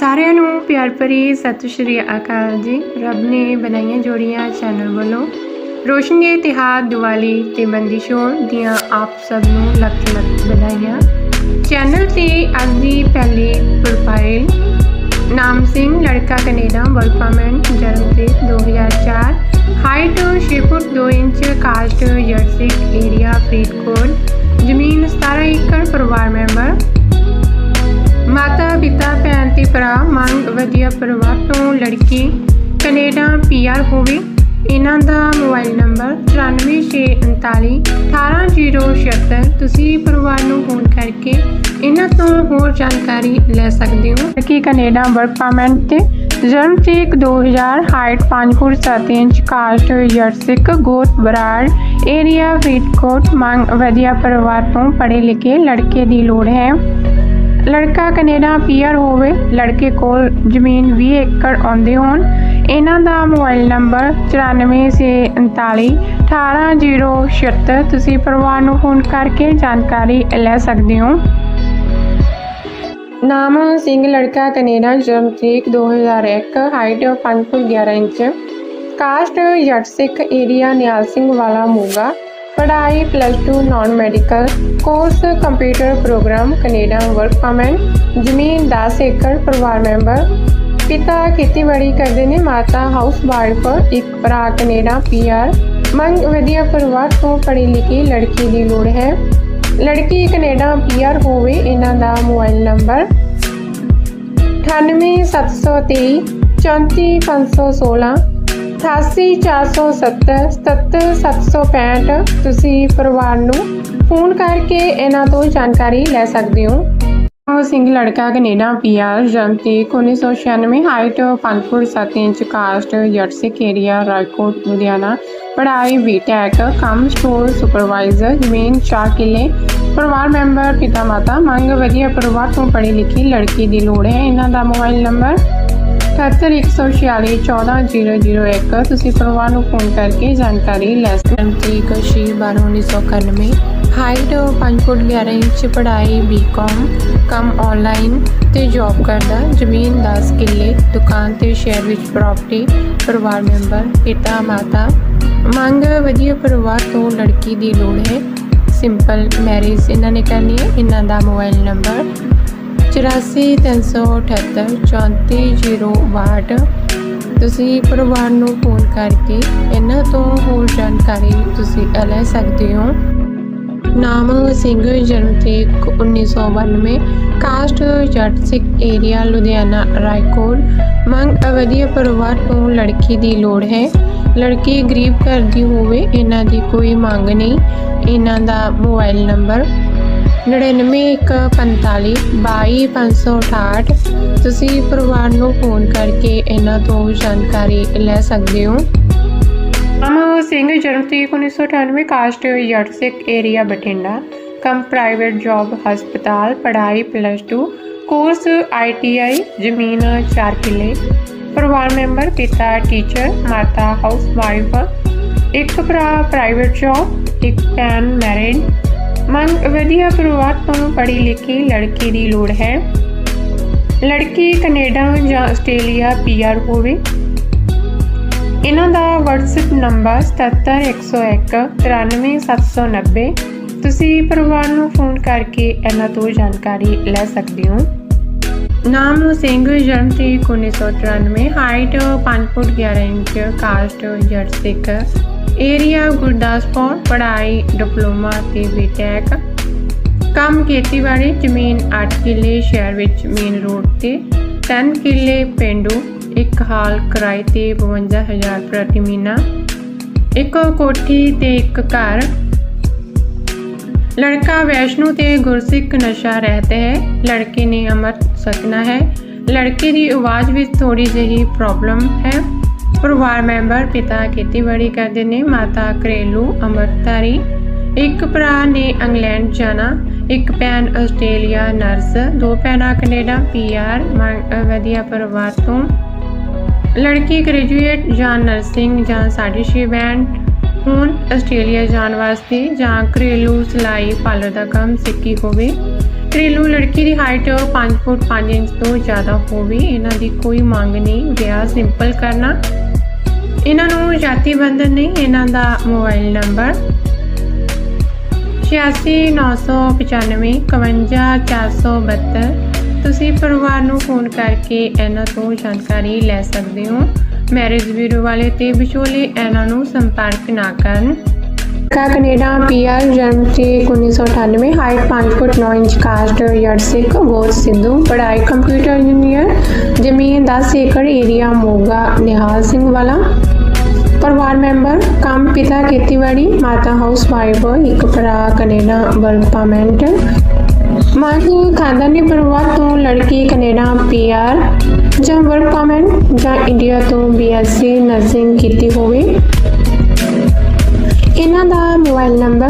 ਸਾਰਿਆਂ ਨੂੰ ਪਿਆਰ ਭਰੀ ਸਤਿ ਸ਼੍ਰੀ ਅਕਾਲ ਜੀ। ਰੱਬ ਨੇ ਬਣਾਈਆਂ ਜੋੜੀਆਂ ਚੈਨਲ ਵੱਲੋਂ ਰੋਸ਼ਨੀ ਤਿਹਾਰ ਦੀਵਾਲੀ ਤੇ ਬੰਦਿਸ਼ੋਂ ਦੀਆਂ ਆਪ ਸਭ ਨੂੰ ਲੱਖ ਲੱਖ ਵਧਾਈਆਂ। ਚੈਨਲ ਤੇ ਅੱਜ ਦੀ ਪਹਿਲੀ ਪ੍ਰੋਫਾਈਲ ਨਾਮ ਸਿੰਘ, ਲੜਕਾ ਕੈਨੇਡਾ ਵਰਕ ਪਰਮਿਟ ਜਨਮ ਤੇ 2004 ਹਾਈਟ 6 ਫੁੱਟ 2 ਇੰਚ, ਕਾਸਟ ਜਰਸਿਕ ਏਰੀਆ, ਫਰੀਦਕੋਟ। ਜ਼ਮੀਨ 17 ਏਕੜ, ਪਰਿਵਾਰ ਮੈਂਬਰ। ਮਾਤਾ ਪਿਤਾ ਭੈਣ ਤੇ ਭਰਾ ਮੰਗ ਵਧੀਆ ਪਰਿਵਾਰ ਤੋਂ ਲੜਕੀ, ਕੈਨੇਡਾ ਪੀਆਰ ਹੋਵੇ। ਇਹਨਾਂ ਦਾ ਮੋਬਾਈਲ ਨੰਬਰ 9469 18076 ਤੁਸੀਂ ਪਰਿਵਾਰ ਨੂੰ ਫੋਨ ਕਰਕੇ ਇਹਨਾਂ ਤੋਂ ਹੋਰ ਜਾਣਕਾਰੀ ਲੈ ਸਕਦੇ ਹੋ। ਕਿ ਕੈਨੇਡਾ ਵਰਕ ਪਰਮਿਟ ਤੇ ਜਨਮ ਤਰੀਕ 2000 ਹਾਈਟ 5 ਫੁੱਟ 7 ਇੰਚ, ਕਾਸਟ ਜਰਸਿਕ, ਗੋਤ ਬਰਾੜ, ਏਰੀਆ ਫਰੀਦਕੋਟ। ਮੰਗ ਵਧੀਆ ਪਰਿਵਾਰ ਤੋਂ ਪੜ੍ਹੇ ਲਿਖੇ ਲੜਕੇ ਦੀ ਲੋੜ ਹੈ। ਲੜਕਾ ਕੈਨੇਡਾ ਪੀਆਰ ਹੋਵੇ, ਲੜਕੇ ਕੋਲ ਜ਼ਮੀਨ 20 ਏਕੜ ਆਉਂਦੇ ਹੋਣ। ਇਹਨਾਂ ਦਾ ਮੋਬਾਈਲ ਨੰਬਰ 9439 18076 ਤੁਸੀਂ ਪਰਿਵਾਰ ਨੂੰ ਫੋਨ ਕਰਕੇ ਜਾਣਕਾਰੀ ਲੈ ਸਕਦੇ ਹੋ। ਨਾਮ ਸਿੰਘ, ਲੜਕਾ ਕੈਨੇਡਾ, ਜਨਮ ਤਰੀਕ 2001 height 5 foot 11 inch. Caste Jatt Sikh area ਨਿਆਲ ਸਿੰਘ ਵਾਲਾ ਮੋਗਾ। ਪੜ੍ਹਾਈ plus 2 non medical course computer program Canada work permit ਜ਼ਮੀਨ 10 ਏਕੜ, ਪਰਿਵਾਰ ਮੈਂਬਰ। ਪਿਤਾ ਖੇਤੀਬਾੜੀ ਕਰਦੇ ਨੇ, ਮਾਤਾ ਹਾਊਸ ਵਾਈਫ ਇੱਕ ਭਰਾ ਕੈਨੇਡਾ ਪੀਆਰ ਮੰਗ ਵਧੀਆ ਪਰਿਵਾਰ ਤੋਂ ਪੜ੍ਹੀ ਲਿਖੀ ਲੜਕੀ ਦੀ ਲੋੜ ਹੈ। ਲੜਕੀ ਕੈਨੇਡਾ ਪੀਆਰ ਹੋਵੇ, ਇਹਨਾਂ ਦਾ ਮੋਬਾਈਲ ਨੰਬਰ 98723 34516 88470 77765 ਤੁਸੀਂ ਪਰਿਵਾਰ ਨੂੰ ਫੋਨ ਕਰਕੇ ਇਹਨਾਂ ਤੋਂ ਜਾਣਕਾਰੀ ਲੈ ਸਕਦੇ ਹੋ। ਉਹ ਸਿੰਘ ਲੜਕਾ ਕੈਨੇਡਾ ਪੀਆਰ ਜਨਮ ਤਰੀਕ 1996 ਹਾਈਟ 5 ਫੁੱਟ 7 ਇੰਚ, ਕਾਸਟ ਜੱਟਸਿਕ ਏਰੀਆ, ਰਾਜਕੋਟ, ਲੁਧਿਆਣਾ, ਪੜ੍ਹਾਈ ਬੀਟੈਕ ਕੰਮ ਸਟੋਰ ਸੁਪਰਵਾਈਜ਼ਰ ਜ਼ਮੀਨ 4 ਕਿੱਲੇ, ਪਰਿਵਾਰ ਮੈਂਬਰ ਪਿਤਾ ਮਾਤਾ ਮੰਗ, ਵਧੀਆ ਪਰਿਵਾਰ ਤੋਂ ਪੜ੍ਹੀ ਲਿਖੀ ਲੜਕੀ ਦੀ ਲੋੜ ਹੈ। ਇਹਨਾਂ ਦਾ ਮੋਬਾਈਲ ਨੰਬਰ 78146 ਤੁਸੀਂ ਪਰਿਵਾਰ ਨੂੰ ਫੋਨ ਕਰਕੇ ਜਾਣਕਾਰੀ ਲੈ ਸਕਦੇ ਹੋ। ਤਰੀਕ ਛੇ ਬਾਰਾਂ ਉੱਨੀ ਸੌ ਇਕਾਨਵੇਂ। ਹਾਈਟ 5 ਫੁੱਟ 11 ਇੰਚ, ਪੜ੍ਹਾਈ ਬੀਕਾਮ ਕੰਮ ਆਨਲਾਈਨ ਤੇ ਜੌਬ ਕਰਦਾ। ਜ਼ਮੀਨ 10 ਕਿੱਲੇ, ਦੁਕਾਨ ਤੇ ਸ਼ਹਿਰ ਵਿੱਚ ਪ੍ਰਾਪਰਟੀ ਪਰਿਵਾਰ ਮੈਂਬਰ ਪਿਤਾ, ਮਾਤਾ। ਮੰਗ ਵਧੀਆ ਪਰਿਵਾਰ ਤੋਂ ਲੜਕੀ ਦੀ ਲੋੜ ਹੈ। ਸਿੰਪਲ ਮੈਰਿਜ ਇਹਨਾਂ ਨੇ ਕਰਨੀ ਹੈ। ਇਹਨਾਂ ਦਾ ਮੋਬਾਈਲ ਨੰਬਰ 8438 ਤੁਸੀਂ ਪਰਿਵਾਰ ਨੂੰ ਫੋਨ ਕਰਕੇ ਇਹਨਾਂ ਤੋਂ ਹੋਰ ਜਾਣਕਾਰੀ ਤੁਸੀਂ ਲੈ ਸਕਦੇ ਹੋ। ਨਾਮ ਸਿੰਘ, ਜਨਮ ਤਰੀਕ 1992 ਕਾਸਟ ਜੱਟ ਸਿੱਖ ਏਰੀਆ, ਲੁਧਿਆਣਾ, ਰਾਏਕੋਟ। ਮੰਗ ਵਧੀਆ ਪਰਿਵਾਰ ਤੋਂ ਲੜਕੀ ਦੀ ਲੋੜ ਹੈ। ਲੜਕੀ ਗਰੀਬ ਘਰ ਦੀ ਹੋਵੇ, ਇਹਨਾਂ ਦੀ ਕੋਈ ਮੰਗ ਨਹੀਂ। ਇਹਨਾਂ ਦਾ ਮੋਬਾਈਲ ਨੰਬਰ 9945 22568 ਤੁਸੀਂ ਪਰਿਵਾਰ ਨੂੰ ਫੋਨ ਕਰਕੇ ਇਹਨਾਂ ਤੋਂ ਜਾਣਕਾਰੀ ਲੈ ਸਕਦੇ ਹੋ। ਅਮਰ ਸਿੰਘ ਜਨਮ ਤਰੀਕ 1998 ਕਾਸਟ ਜੱਟ ਸਿੱਖ ਏਰੀਆ, ਬਠਿੰਡਾ। ਕਮ ਪ੍ਰਾਈਵੇਟ ਜੌਬ, ਹਸਪਤਾਲ, ਪੜ੍ਹਾਈ ਪਲੱਸ 2 ਕੋਰਸ ਆਈਟੀਆਈ ਜ਼ਮੀਨ 4 ਕਿੱਲੇ। ਪਰਿਵਾਰ ਮੈਂਬਰ, ਪਿਤਾ ਟੀਚਰ ਮਾਤਾ ਹਾਊਸ ਵਾਈਫ ਇੱਕ ਭਰਾ ਪ੍ਰਾਈਵੇਟ ਜੌਬ ਇੱਕ ਭੈਣ ਮੈਰਿਡ ਮੰਗ, ਵਧੀਆ ਪਰਿਵਾਰ ਤੋਂ ਪੜ੍ਹੀ ਲਿਖੀ ਲੜਕੀ ਦੀ ਲੋੜ ਹੈ। ਲੜਕੀ ਕੈਨੇਡਾ ਜਾਂ ਆਸਟ੍ਰੇਲੀਆ ਪੀਆਰ ਹੋਵੇ। ਇਹਨਾਂ ਦਾ WhatsApp ਨੰਬਰ 77101 93790 ਤੁਸੀਂ ਪਰਿਵਾਰ ਨੂੰ ਫੋਨ ਕਰਕੇ ਇਹਨਾਂ ਤੋਂ ਜਾਣਕਾਰੀ ਲੈ ਸਕਦੇ ਹੋ। ਨਾਮ ਸਿੰਘ, ਜਨਮ ਤਰੀਕ 1993 height 5 foot 11 inch, caste Jatt Sikh. Area Gurdaspur, ਪੜ੍ਹਾਈ, ਡਿਪਲੋਮਾ ਤੇ ਬੀਟੈਕ। ਕੰਮ ਖੇਤੀਬਾੜੀ, ਜ਼ਮੀਨ 8 ਕਿੱਲੇ, ਸ਼ਹਿਰ ਵਿੱਚ ਮੇਨ ਰੋਡ ਤੇ 10 ਕਿੱਲੇ ਪਿੰਡੂ, ਇੱਕ ਹਾਲ ਕਿਰਾਏ ਤੇ 52000 ਪ੍ਰਤੀ ਮਹੀਨਾ। ਇੱਕ ਕੋਠੀ ਤੇ ਇੱਕ ਘਰ। ਲੜਕਾ ਵੈਸ਼ਨੂ ਤੇ ਗੁਰਸਿੱਖ ਨਸ਼ਾ ਰਹਿਤ ਹੈ। ਲੜਕੇ ਨੇ ਅਮਰ ਸਕਣਾ ਹੈ। ਲੜਕੇ ਦੀ ਆਵਾਜ਼ ਵਿੱਚ ਥੋੜੀ ਜਿਹੀ ਪ੍ਰੋਬਲਮ ਹੈ। ਪਰਿਵਾਰ ਮੈਂਬਰ ਪਿਤਾ ਖੇਤੀਬਾੜੀ ਕਰਦੇ ਨੇ, ਮਾਤਾ ਘਰੇਲੂ ਅਮਰਤਾਰੀ ਇੱਕ ਭਰਾ ਨੇ ਇੰਗਲੈਂਡ ਜਾਣਾ, ਇੱਕ ਭੈਣ ਆਸਟ੍ਰੇਲੀਆ, ਨਰਸ, ਦੋ ਭੈਣਾਂ ਕੈਨੇਡਾ ਪੀਆਰ ਵਧੀਆ ਪਰਿਵਾਰ ਤੋਂ। ਲੜਕੀ ਗ੍ਰੈਜੂਏਟ ਜਾਂ ਨਰਸਿੰਗ ਜਾਂ ਸਾਡੀ ਛੇ ਬੈਂਡ, ਹੁਣ ਆਸਟ੍ਰੇਲੀਆ ਜਾਣ ਵਾਸਤੇ ਜਾਂ ਘਰੇਲੂ ਸਿਲਾਈ ਪਾਰਲਰ ਦਾ ਕੰਮ ਸਿੱਖੀ ਹੋਵੇ। ਘਰੇਲੂ ਲੜਕੀ ਦੀ ਹਾਈਟ 5 ਫੁੱਟ 5 ਇੰਚ ਤੋਂ ਜ਼ਿਆਦਾ ਹੋਵੇ, ਇਹਨਾਂ ਦੀ ਕੋਈ ਮੰਗ ਨਹੀਂ, ਵਿਆਹ ਸਿੰਪਲ ਕਰਨਾ। ਇਹਨਾਂ ਨੂੰ ਜਾਤੀ ਬੰਧਨ ਨਹੀਂ, ਇਹਨਾਂ ਦਾ ਮੋਬਾਈਲ ਨੰਬਰ 8695 51472 ਤੁਸੀਂ ਪਰਿਵਾਰ ਨੂੰ ਫੋਨ ਕਰਕੇ ਇਹਨਾਂ ਤੋਂ ਜਾਣਕਾਰੀ ਲੈ ਸਕਦੇ ਹੋ। ਮੈਰਿਜ ਬਿਊਰੋ ਵਾਲੇ ਤੇ ਵਿਚੋਲੇ ਇਹਨਾਂ ਨੂੰ ਸੰਪਰਕ ਨਾ ਕਰਨ। ਕਾ ਕੈਨੇਡਾ, ਪੀਆਰ ਜਨਮ ਤੇ 1998 ਹਾਈਟ 5 ਫੁੱਟ 9 ਇੰਚ, ਕਾਸਟ ਯਰਡ ਸਿੱਖ ਗੋਤ ਸਿੱਧੂ, ਪੜ੍ਹਾਈ ਕੰਪਿਊਟਰ ਇੰਜੀਨੀਅਰ, ਜ਼ਮੀਨ 10 ਏਕੜ, ਏਰੀਆ ਮੋਗਾ, ਨਿਹਾਲ ਸਿੰਘ ਵਾਲਾ। ਪਰਿਵਾਰ ਮੈਂਬਰ, ਕੰਮ ਪਿਤਾ, ਖੇਤੀਬਾੜੀ, ਮਾਤਾ ਹਾਊਸ ਵਾਈਫ, ਇੱਕ ਭਰਾ, ਕੈਨੇਡਾ ਵਰਕ ਪਰਮਿਟ ਮਾਹੀ ਖਾਨਦਾਨੀ ਪਰਿਵਾਰ ਤੋਂ ਲੜਕੀ ਕੈਨੇਡਾ ਪੀਆਰ ਜਾਂ ਵਰਕ ਪਰਮਿਟ ਜਾਂ ਇੰਡੀਆ ਤੋਂ ਬੀਐਸਸੀ ਨਰਸਿੰਗ ਕੀਤੀ ਹੋਵੇ। ਇਹਨਾਂ ਦਾ ਮੋਬਾਈਲ ਨੰਬਰ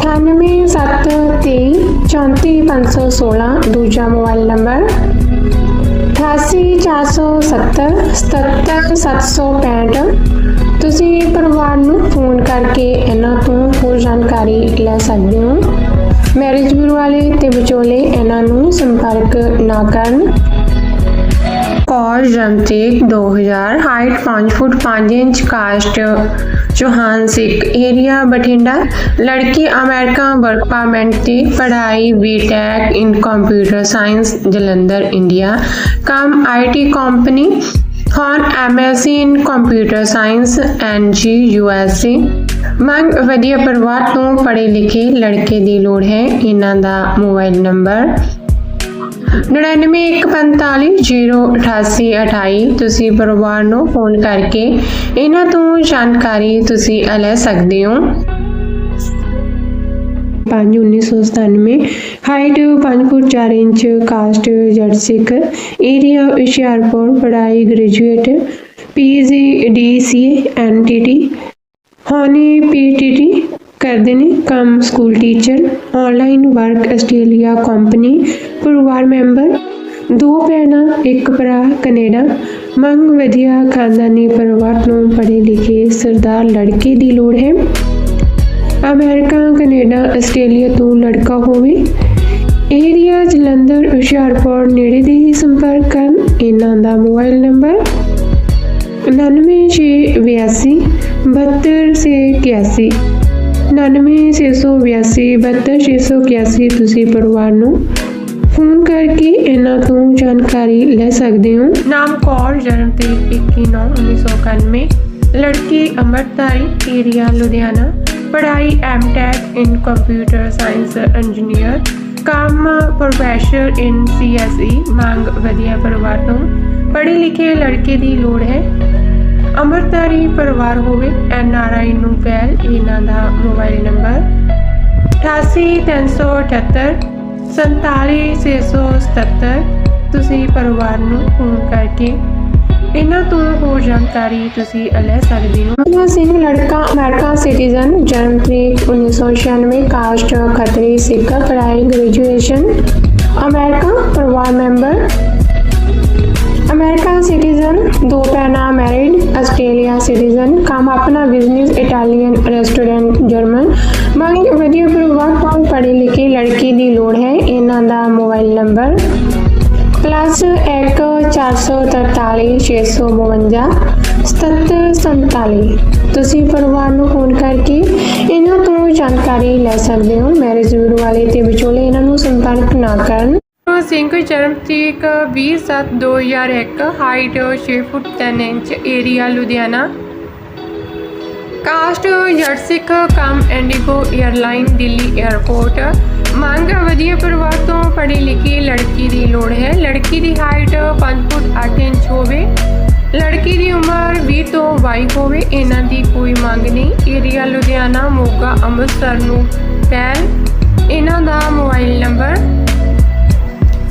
9873234516 ਦੂਜਾ ਮੋਬਾਈਲ ਨੰਬਰ 8847077765 ਤੁਸੀਂ ਪਰਿਵਾਰ ਨੂੰ ਫੋਨ ਕਰਕੇ ਇਹਨਾਂ ਤੋਂ ਹੋਰ ਜਾਣਕਾਰੀ ਲੈ ਸਕਦੇ ਹੋ। ਮੈਰਿਜ ਬਿਊਰੋ ਵਾਲੇ ਤੇ ਵਿਚੋਲੇ ਇਹਨਾਂ ਨੂੰ ਸੰਪਰਕ ਨਾ ਕਰਨ। ਕੌਰ ਜਮਤੇਕ 2000 height 5 foot 5 inch caste Chauhan Sikh area Bathinda, ਲੜਕੀ ਅਮਰੀਕਾ ਵਰਕ ਪਰਮਿਟ ਤੇ ਪੜ੍ਹਾਈ BTech in computer science Jalandhar India ਕੰਮ ਆਈਟੀ ਕੰਪਨੀ ਹੁਣ MSc in computer science NG USA ਮੰਗ ਵਧੀਆ ਪਰਿਵਾਰ ਤੋਂ ਪੜ੍ਹੇ ਲਿਖੇ ਲੜਕੇ ਦੀ ਲੋੜ ਹੈ, ਇਹਨਾਂ ਦਾ ਮੋਬਾਈਲ ਨੰਬਰ 9915408828 ਤੁਸੀਂ ਪਰਿਵਾਰ ਨੂੰ ਫੋਨ ਕਰਕੇ ਇਹਨਾਂ ਤੋਂ ਜਾਣਕਾਰੀ ਤੁਸੀਂ ਲੈ ਸਕਦੇ ਹੋ। 5 1997 ਹਾਈਟ 5 ਫੁੱਟ 4 inch caste Jatt Sikh area Hoshiarpur, ਪੜ੍ਹਾਈ ਗ੍ਰੈਜੂਏਟ ਪੀਜੀ ਡੀਸੀ ਐਨਟੀਟੀ ਹਾਨੀ ਪੀਟੀਟੀ ਕਰਦੇ ਨੇ ਕੰਮ school teacher online work Australia company ਪਰਿਵਾਰ ਮੈਂਬਰ ਦੋ ਭੈਣਾਂ, ਇੱਕ ਭਰਾ, ਕੈਨੇਡਾ। ਮੰਗ ਵਧੀਆ ਖਾਨਦਾਨੀ ਪਰਿਵਾਰ ਤੋਂ ਪੜ੍ਹੇ ਲਿਖੇ ਸਰਦਾਰ ਲੜਕੇ ਦੀ ਲੋੜ ਹੈ। ਅਮਰੀਕਾ, ਕੈਨੇਡਾ, ਆਸਟ੍ਰੇਲੀਆ ਤੋਂ ਲੜਕਾ ਹੋਵੇ। ਏਰੀਆ ਜਲੰਧਰ ਹੁਸ਼ਿਆਰਪੁਰ ਨੇੜੇ ਦੇ ਹੀ ਸੰਪਰਕ ਕਰਨ। ਇਹਨਾਂ ਦਾ ਮੋਬਾਈਲ ਨੰਬਰ 9682 7281 99682 ਤੁਸੀਂ ਪਰਿਵਾਰ ਨੂੰ ਫੋਨ ਕਰਕੇ ਇਹਨਾਂ ਤੋਂ ਜਾਣਕਾਰੀ ਲੈ ਸਕਦੇ ਹੋ। ਨਾਮ ਕੌਰ, ਜਨਮ ਤਰੀਕ 21/9/1991 ਲੜਕੀ ਅੰਮ੍ਰਿਤਧਾਰੀ ਏਰੀਆ ਲੁਧਿਆਣਾ, ਪੜ੍ਹਾਈ MTech in computer science engineer, ਕੰਮ ਪ੍ਰੋਫੈਸਰ ਇਨ ਸੀਐਸਈ ਮੰਗ ਵਧੀਆ ਪਰਿਵਾਰ ਤੋਂ। ਪੜ੍ਹੇ ਲਿਖੇ ਲੜਕੇ ਦੀ ਲੋੜ ਹੈ। ਅੰਮ੍ਰਿਤਧਾਰੀ ਪਰਿਵਾਰ ਹੋਵੇ, ਐਨ ਆਰ ਆਈ ਨੂੰ ਪਹਿਲ ਇਹਨਾਂ ਦਾ ਮੋਬਾਈਲ ਨੰਬਰ। 88378 47677 ਤੁਸੀਂ ਪਰਿਵਾਰ ਨੂੰ ਫੋਨ ਕਰਕੇ ਇਹਨਾਂ ਤੋਂ ਹੋਰ ਜਾਣਕਾਰੀ ਤੁਸੀਂ ਲੈ ਸਕਦੇ ਹੋ। ਅਮਨਾ ਸਿੰਘ ਲੜਕਾ, ਅਮਰੀਕਾ ਸਿਟੀਜ਼ਨ, ਜਨਮ ਤਰੀਕ 1996 ਕਾਸਟ ਖੱਤਰੀ ਸਿੱਖ ਪੜ੍ਹਾਈ ਗ੍ਰੈਜੂਏਸ਼ਨ। ਅਮਰੀਕਾ ਪਰਿਵਾਰ ਮੈਂਬਰ ਅਮਰੀਕਨ ਸਿਟੀਜ਼ਨ ਦੋ ਭੈਣਾਂ ਮੈਰਿਡ ਆਸਟ੍ਰੇਲੀਆ ਸਿਟੀਜ਼ਨ ਕੰਮ ਆਪਣਾ ਬਿਜ਼ਨਸ ਇਟਾਲੀਅਨ ਰੈਸਟੋਰੈਂਟ ਜਰਮਨ ਮੰਗ ਵਧੀਆ ਪਰਿਵਾਰ ਤੋਂ ਪੜ੍ਹੇ ਲਿਖੇ ਲੜਕੀ ਦੀ ਲੋੜ ਹੈ ਇਹਨਾਂ ਦਾ ਮੋਬਾਈਲ ਨੰਬਰ ਪਲੱਸ 1 443 652 7747 ਤੁਸੀਂ ਪਰਿਵਾਰ ਨੂੰ ਫੋਨ ਕਰਕੇ ਇਹਨਾਂ ਤੋਂ ਜਾਣਕਾਰੀ ਲੈ ਸਕਦੇ ਹੋ ਮੈਰਿਜ ਬਿਊਰੋ ਵਾਲੇ ਤੇ ਵਿਚੋਲੇ ਇਹਨਾਂ ਨੂੰ ਸੰਪਰਕ ਨਾ ਕਰਨ ਸਿੰਘ ਜਨਮ ਤਰੀਕ 20/7/2001 ਹਾਈਟ 6 ਫੁੱਟ 3 ਇੰਚ ਏਰੀਆ ਲੁਧਿਆਣਾ। ਕਾਸਟ ਜੱਟ ਕਮ ਇੰਡੀਗੋ 에ਅਰਲਾਈਨ ਦਿੱਲੀ 에ਅਰਪੋਰਟ ਮੰਗ ਵਧੀਆ ਪਰਿਵਾਰ ਤੋਂ ਪੜ੍ਹੀ ਲਿਖੀ ਲੜਕੀ ਦੀ ਲੋੜ ਹੈ। ਲੜਕੀ ਦੀ ਹਾਈਟ 5 ਫੁੱਟ 8 ਇੰਚ ਹੋਵੇ। ਲੜਕੀ ਦੀ ਉਮਰ 20 ਤੋਂ 22 ਹੋਵੇ, ਇਹਨਾਂ ਦੀ ਕੋਈ ਮੰਗ ਨਹੀਂ। ਏਰੀਆ ਲੁਧਿਆਣਾ, ਮੋਗਾ, ਅੰਮ੍ਰਿਤਸਰ ਨੂੰ ਪਹਿਲ ਇਹਨਾਂ ਦਾ ਮੋਬਾਈਲ ਨੰਬਰ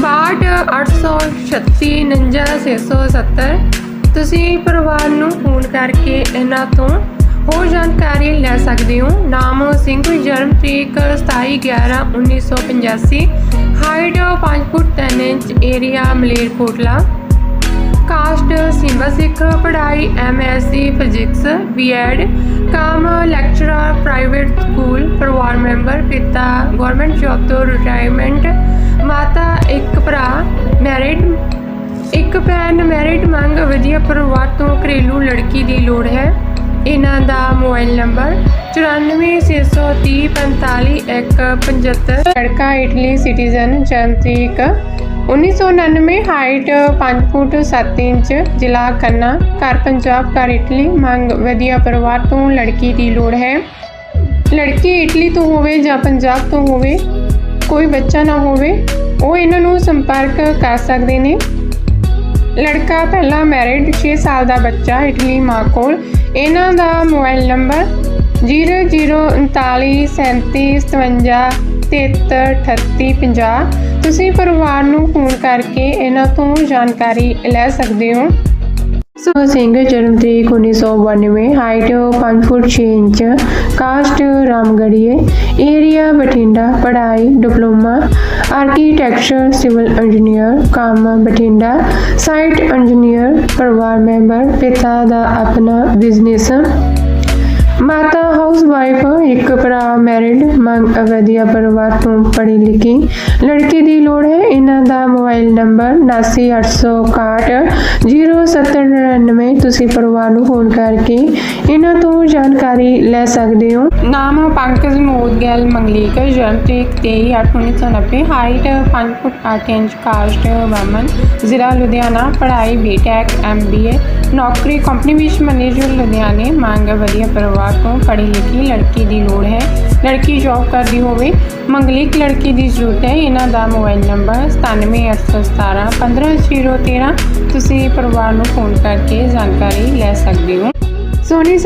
6286399670 ਤੁਸੀਂ ਪਰਿਵਾਰ ਨੂੰ ਫੋਨ ਕਰਕੇ ਇਹਨਾਂ ਤੋਂ ਹੋਰ ਜਾਣਕਾਰੀ ਲੈ ਸਕਦੇ ਹੋ। ਨਾਮ ਸਿੰਘ ਜਨਮ ਤਰੀਕ 27/11/1985 ਹਾਈਟ 5 ਫੁੱਟ 3 ਇੰਚ, ਏਰੀਆ ਮਲੇਰਕੋਟਲਾ ਕਾਸਟ ਸੀਮਾ ਸਿੱਖ, ਪੜ੍ਹਾਈ ਐਮਐਸਸੀ ਫਿਜ਼ਿਕਸ ਬੀਐਡ ਕੰਮ ਲੈਕਚਰਰ ਪ੍ਰਾਈਵੇਟ ਸਕੂਲ ਪਰਿਵਾਰ ਮੈਂਬਰ ਪਿਤਾ ਗਵਰਨਮੈਂਟ ਜੌਬ ਤੋਂ ਰਿਟਾਇਰਮੈਂਟ ਮਾਤਾ ਇੱਕ ਭਰਾ ਮੈਰਿਡ ਇੱਕ ਭੈਣ ਮੈਰਿਡ ਮੰਗ ਵਧੀਆ ਪਰਿਵਾਰ ਤੋਂ ਘਰੇਲੂ ਲੜਕੀ ਦੀ ਲੋੜ ਹੈ ਇਹਨਾਂ ਦਾ ਮੋਬਾਈਲ ਨੰਬਰ 9463045175 ਲੜਕਾ ਇਟਲੀ ਸਿਟੀਜ਼ਨ ਜਨਤੀਕ 1999 ਹਾਈਟ 5 ਫੁੱਟ 7 ਇੰਚ ਜ਼ਿਲ੍ਹਾ ਖੰਨਾ, ਘਰ ਪੰਜਾਬ, ਘਰ ਇਟਲੀ, ਮੰਗ ਵਧੀਆ ਪਰਿਵਾਰ ਤੋਂ ਲੜਕੀ ਦੀ ਲੋੜ ਹੈ। ਲੜਕੀ ਇਟਲੀ ਤੋਂ ਹੋਵੇ ਜਾਂ ਪੰਜਾਬ ਤੋਂ ਹੋਵੇ, ਕੋਈ ਬੱਚਾ ਨਾ ਹੋਵੇ, ਉਹ ਇਹਨਾਂ ਨੂੰ ਸੰਪਰਕ ਕਰ ਸਕਦੇ ਨੇ। ਲੜਕਾ ਪਹਿਲਾਂ ਮੈਰਿਡ 6 ਸਾਲ ਦਾ ਬੱਚਾ ਇਟਲੀ ਮਾਂ ਕੋਲ। ਇਹਨਾਂ ਦਾ ਮੋਬਾਈਲ ਨੰਬਰ 003937573850 ਤੁਸੀਂ ਪਰਿਵਾਰ ਨੂੰ ਫੋਨ ਕਰਕੇ ਇਹਨਾਂ ਤੋਂ ਜਾਣਕਾਰੀ ਲੈ ਸਕਦੇ ਹੋ। ਸੋ ਸਿੰਘ, ਜਨਮ ਤਰੀਕ 1992 ਹਾਈਟ 5 ਫੁੱਟ 6 ਇੰਚ ਕਾਸਟ ਰਾਮਗੜੀਏ ਏਰੀਆ ਬਠਿੰਡਾ, ਪੜ੍ਹਾਈ ਡਿਪਲੋਮਾ ਆਰਕੀਟੈਕਚਰ ਸਿਵਲ ਇੰਜੀਨੀਅਰ ਕੰਮ ਬਠਿੰਡਾ ਸਾਈਟ ਇੰਜੀਨੀਅਰ ਪਰਿਵਾਰ ਮੈਂਬਰ ਪਿਤਾ ਦਾ ਆਪਣਾ ਬਿਜ਼ਨਸ ਮਾਤਾ ਹਾਊਸ ਵਾਈਫ ਇੱਕ ਭਰਾ ਮੈਰਿਡ ਮੰਗ ਵਧੀਆ ਪਰਿਵਾਰ ਤੋਂ ਪੜ੍ਹੀ ਲਿਖੀ। ਲੜਕੀ ਦੀ ਲੋੜ ਹੈ, ਇਹਨਾਂ ਦਾ ਮੋਬਾਈਲ ਨੰਬਰ 7980600799 ਤੁਸੀਂ ਪਰਿਵਾਰ ਨੂੰ ਫੋਨ ਕਰਕੇ ਇਹਨਾਂ ਤੋਂ ਜਾਣਕਾਰੀ ਲੈ ਸਕਦੇ ਹੋ। ਨਾਮ ਪੰਕਜ ਮੋਦਗਲ ਮੰਗਲੀਕਰ, ਜਨਮ ਤਰੀਕ 23/8/1990 ਹਾਈਟ 5 ਫੁੱਟ 8 ਇੰਚ ਕਾਸਟ ਵਮਨ ਜ਼ਿਲ੍ਹਾ ਲੁਧਿਆਣਾ, ਪੜ੍ਹਾਈ ਬੀਟੈਕ ਐਮਬੀਏ ਨੌਕਰੀ ਕੰਪਨੀ ਵਿੱਚ ਮੈਨੇਜਰ ਲੁਧਿਆਣੇ, ਮੰਗ ਵਧੀਆ ਪਰਿਵਾਰ ਤੋਂ ਪੜ੍ਹੀ ਲਿਖੀ ਲੜਕੀ ਦੀ ਦੀ ਲੋੜ ਹੈ। ਲੜਕੀ ਜੌਬ ਕਰਦੀ ਹੋਵੇ ਮੰਗਲਿਕ ਲੜਕੀ ਦੀ ਜ਼ਰੂਰਤ ਹੈ। ਇਹਨਾਂ ਦਾ ਮੋਬਾਈਲ ਨੰਬਰ 9781715013 ਤੁਸੀਂ ਪਰਿਵਾਰ ਨੂੰ ਫੋਨ ਕਰਕੇ ਜਾਣਕਾਰੀ ਲੈ ਸਕਦੇ ਹੋ। ਸੋਨੀ